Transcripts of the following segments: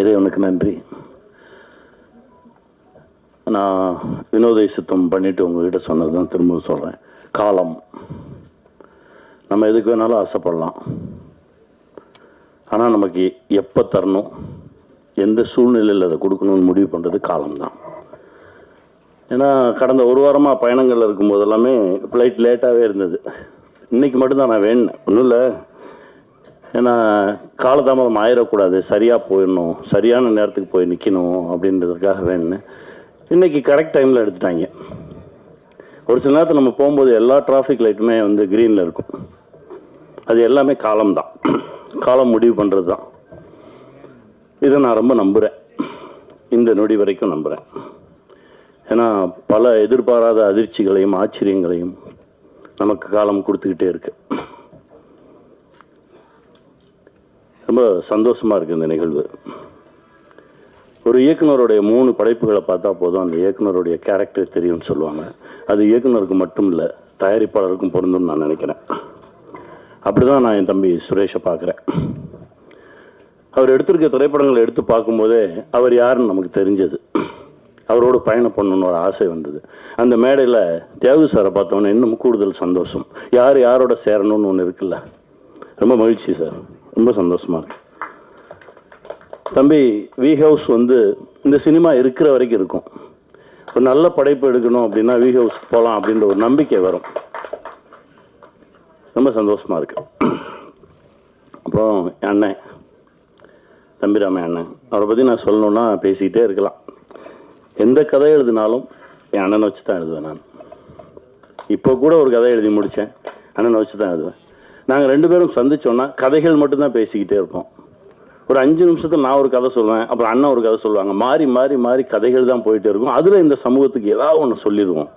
இறைவனுக்கு நன்றி. நான் வினோதை சித்தம் பண்ணிட்டு உங்ககிட்ட சொன்னது தான் திரும்ப சொல்கிறேன் காலம். நம்ம எதுக்கு வேணாலும் ஆசைப்படலாம். ஆனால் நமக்கு எப்போ தரணும்? எந்த சூழ்நிலையில் அதை கொடுக்கணும்னு முடிவு பண்ணுறது காலம்தான். ஏன்னா கடந்த ஒரு வாரமாக பயணங்கள் இருக்கும்போது எல்லாமே ஃப்ளைட் லேட்டாகவே இருந்தது. இன்றைக்கி மட்டும்தான் நான் வேணும் ஒன்றும் இல்லை. ஏன்னா காலதாமதம் ஆயிடக்கூடாது சரியாக போயிடணும். சரியான நேரத்துக்கு போய் நிற்கணும் அப்படின்றதுக்காக வேணும்னு. இன்னைக்கு கரெக்ட் டைமில் எடுத்துட்டாங்க. ஒரு சில நேரத்தில் நம்ம போகும்போது எல்லா டிராஃபிக் லைட்டுமே வந்து க்ரீனில் இருக்கும். அது எல்லாமே காலம் தான். காலம் முடிவு பண்ணுறது தான் இதை நான் ரொம்ப நம்புகிறேன் இந்த நொடி வரைக்கும் நம்புகிறேன் ஏன்னா பல எதிர்பாராத அதிர்ச்சிகளையும் ஆச்சரியங்களையும் நமக்கு காலம் கொடுத்துக்கிட்டே இருக்கு. ரொம்ப சந்தோஷமா இருக்கு இந்த நிகழ்வு. ஒரு இயக்குனருடைய மூணு படைப்புகளை பார்த்தா போதும் அந்த இயக்குனருடைய கேரக்டர் தெரியும்னு சொல்லுவாங்க. அது இயக்குனருக்கு மட்டும் இல்லை தயாரிப்பாளருக்கும் பொருந்தும்னு நான் நினைக்கிறேன். அப்படிதான் நான் என் தம்பி சுரேஷை பார்க்குறேன். அவர் எடுத்திருக்க திரைப்படங்களை எடுத்து பார்க்கும்போதே அவர் யாருன்னு நமக்கு தெரிஞ்சது. அவரோட பயணம் பண்ணணும்னு ஒரு ஆசை வந்தது. அந்த மேடையில் தியாகு சாரை பார்த்தோன்னே இன்னும் கூடுதல் சந்தோஷம். யார் யாரோட சேரணும்னு ஒன்று இருக்குல்ல? ரொம்ப மகிழ்ச்சி சார். ரொம்ப சந்தோஷமா இருக்கு. தம்பி வி ஹவுஸ் வந்து இந்த சினிமா இருக்கிற வரைக்கும் இருக்கும். ஒரு நல்ல படைப்பு எடுக்கணும் அப்படின்னா வி ஹவுஸ் போகலாம் அப்படின்ற ஒரு நம்பிக்கை வரும். ரொம்ப சந்தோஷமா இருக்கு. அப்புறம் என் அண்ணன் தம்பிராம அண்ணன் அவரை பற்றி நான் சொல்லணுன்னா பேசிக்கிட்டே இருக்கலாம். எந்த கதை எழுதினாலும் என் அண்ணனை வச்சு தான் எழுதுவேன் நான். இப்போ கூட ஒரு கதை எழுதி முடித்தேன் அண்ணனை வச்சு தான் எழுதுவேன். நாங்கள் ரெண்டு பேரும் சந்திச்சோன்னா கதைகள் மட்டும்தான் பேசிக்கிட்டே இருப்போம். ஒரு அஞ்சு நிமிஷத்தில் நான் ஒரு கதை சொல்லுவேன் அப்புறம் அண்ணன் ஒரு கதை சொல்லுவாங்க. மாறி மாறி மாறி கதைகள் தான் போயிட்டே இருக்கும். அதில் இந்த சமூகத்துக்கு ஏதாவது ஒன்று சொல்லிடுவோம்.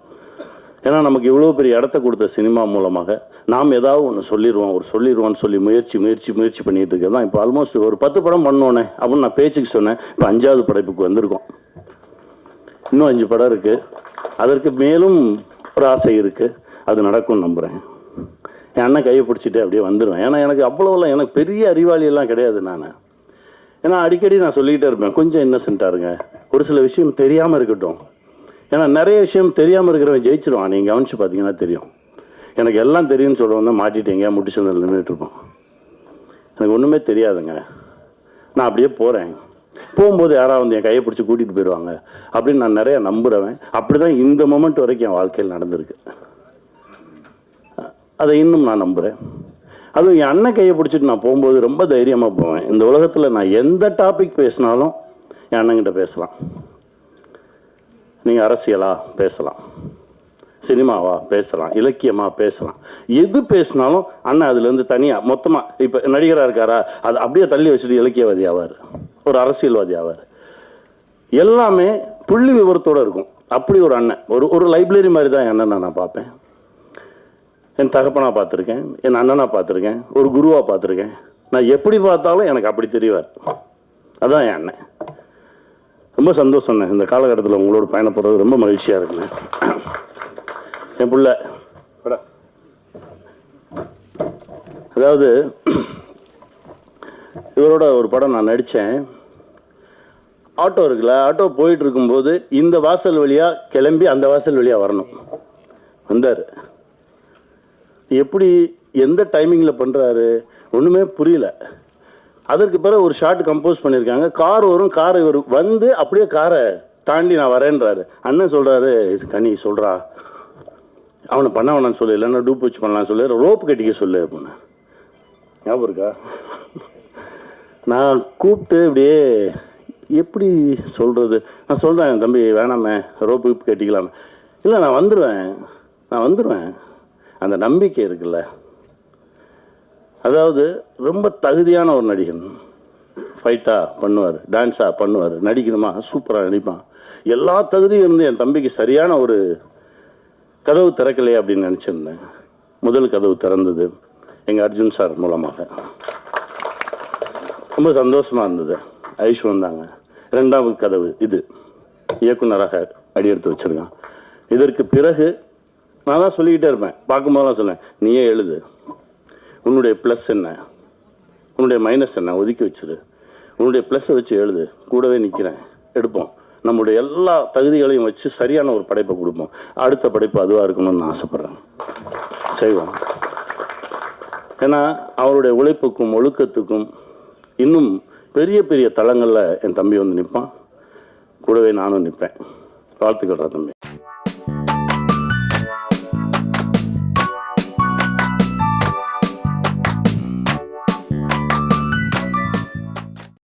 ஏன்னா நமக்கு இவ்வளோ பெரிய இடத்த கொடுத்த சினிமா மூலமாக நாம் ஏதாவது ஒன்று சொல்லிடுவோம். ஒரு சொல்லிடுவோம்னு சொல்லி முயற்சி முயற்சி முயற்சி பண்ணிட்டு இருக்கிறதான் இப்போ ஆல்மோஸ்ட் ஒரு பத்து படம் பண்ணோன்னே அப்படின்னு நான் பேச்சுக்கு சொன்னேன். இப்போ அஞ்சாவது படைப்புக்கு வந்திருக்கோம். இன்னும் அஞ்சு படம் இருக்குது அதற்கு மேலும் ஒரு ஆசை இருக்குது அது நடக்கும்னு நம்புகிறேன் என் அண்ணன் கையை பிடிச்சிட்டு அப்படியே வந்துடுவேன் ஏன்னா எனக்கு அவ்வளோலாம் எனக்கு பெரிய அறிவாளியெல்லாம் கிடையாது நான். ஏன்னா அடிக்கடி நான் சொல்லிக்கிட்டே இருப்பேன் கொஞ்சம் இன்னசென்ட்டாக இருங்க. ஒரு சில விஷயம் தெரியாமல் இருக்கட்டும். ஏன்னா நிறைய விஷயம் தெரியாமல் இருக்கிறவன் ஜெயிச்சிருவான். நீங்கள் கவனிச்சு பார்த்தீங்கன்னா தெரியும். எனக்கு எல்லாம் தெரியும்னு சொல்கிறவன் தான் மாட்டிட்டு எங்கேயா முட்டிச்சந்தில் நின்றுட்டு இருப்பான். எனக்கு ஒன்றுமே தெரியாதுங்க. நான் அப்படியே போகிறேன் போகும்போது யாராவது வந்து என் கையை பிடிச்சி கூட்டிகிட்டு போயிடுவாங்க அப்படின்னு நான் நிறையா நம்புகிறவன் அப்படி தான் இந்த மொமெண்ட் வரைக்கும் என் வாழ்க்கையில் நடந்திருக்கு. அதை இன்னும் நான் நம்புகிறேன் அதுவும் என் அண்ணன் கையை பிடிச்சிட்டு நான் போகும்போது ரொம்ப தைரியமாக போவேன். இந்த உலகத்தில் நான் எந்த டாபிக் பேசினாலும் என் அண்ணங்கிட்ட பேசலாம். நீங்கள் அரசியலா பேசலாம். சினிமாவா பேசலாம். இலக்கியமாக பேசலாம். எது பேசினாலும் அண்ணன் அதுலேருந்து தனியாக மொத்தமாக இப்போ நடிகராக இருக்காரா அது அப்படியே தள்ளி வச்சுட்டு இலக்கியவாதி ஆவார் ஒரு அரசியல்வாதி ஆவார் எல்லாமே புள்ளி விவரத்தோடு இருக்கும். அப்படி ஒரு அண்ணன். ஒரு ஒரு லைப்ரரி மாதிரி தான் என் அண்ணனை நான் பார்ப்பேன். என் தகப்பனாக பார்த்துருக்கேன் என் அண்ணனாக பார்த்துருக்கேன் ஒரு குருவாக பார்த்துருக்கேன். நான் எப்படி பார்த்தாலும் எனக்கு அப்படி தெரியவார் அதுதான் என் அண்ணன். ரொம்ப சந்தோஷம்ண்ணே இந்த காலகட்டத்தில் உங்களோட பயணப்படுறது ரொம்ப மகிழ்ச்சியாக இருக்குண்ணே. என் பிள்ள அதாவது இவரோட ஒரு படம் நான் நடித்தேன் ஆட்டோ இருக்குல்ல ஆட்டோ போயிட்டு இருக்கும்போது இந்த வாசல் வழியாக கிளம்பி அந்த வாசல் வழியாக வரணும். வந்தார். எப்படி எந்த டைமிங்கில் பண்ணுறாரு ஒன்றுமே புரியல. அதற்கு பிறகு ஒரு ஷார்ட் கம்போஸ் பண்ணியிருக்காங்க கார் வரும் கார் இவர் வந்து அப்படியே காரை தாண்டி நான் வரேன்றாரு. அண்ணன் சொல்கிறாரு இது கனி சொல்கிறா அவனை பண்ண வேணாம்னு சொல்லு இல்லைன்னா டூப் வச்சு பண்ணலாம்னு சொல்லு ரோப் கட்டிக்க சொல்லு அப்படின்னு. ஞாபகம் இருக்கா? நான் கூப்பிட்டு இப்படியே எப்படி சொல்கிறது நான் சொல்கிறேன் தம்பி வேணாமே ரோப்பு கட்டிக்கலாமே இல்லை நான் வந்துடுவேன் நான் வந்துடுவேன் அந்த நம்பிக்கை இருக்குல்ல? அதாவது ரொம்ப தகுதியான ஒரு நடிகன். ஃபைட்டா பண்ணுவார் டான்ஸாக பண்ணுவார் நடிக்கணுமா? சூப்பராக நடிப்பான். எல்லா தகுதியும் இருந்து என் தம்பிக்கு சரியான ஒரு கதவு திறக்கலையே அப்படின்னு நினச்சிருந்தேன். முதல் கதவு திறந்தது எங்கள் அர்ஜுன் சார் மூலமாக. ரொம்ப சந்தோஷமாக இருந்தது. ஐஷ் வந்தாங்க. ரெண்டாவது கதவு இது. இயக்குனராக அடியெடுத்து வச்சிருக்கான். இதற்கு பிறகு நான் தான் சொல்லிக்கிட்டே இருப்பேன். பார்க்கும்போதெல்லாம் சொல்லேன் நீயே எழுது. உன்னுடைய ப்ளஸ் என்ன? உன்னுடைய மைனஸ் என்ன? ஒதுக்கி வச்சிரு. உன்னுடைய ப்ளஸ்ஸை வச்சு எழுது. கூடவே நிற்கிறேன் எடுப்போம். நம்முடைய எல்லா தகுதிகளையும் வச்சு சரியான ஒரு படைப்பை கொடுப்போம். அடுத்த படைப்பு அதுவாக இருக்கணும்னு நான் ஆசைப்பட்றேன். செய்வோம். ஏன்னா அவருடைய உழைப்புக்கும் ஒழுக்கத்துக்கும் இன்னும் பெரிய பெரிய தளங்களில் என் தம்பி வந்து நிற்பான் கூடவே நானும் நிற்பேன் வாழ்த்துக்கள் தம்பி.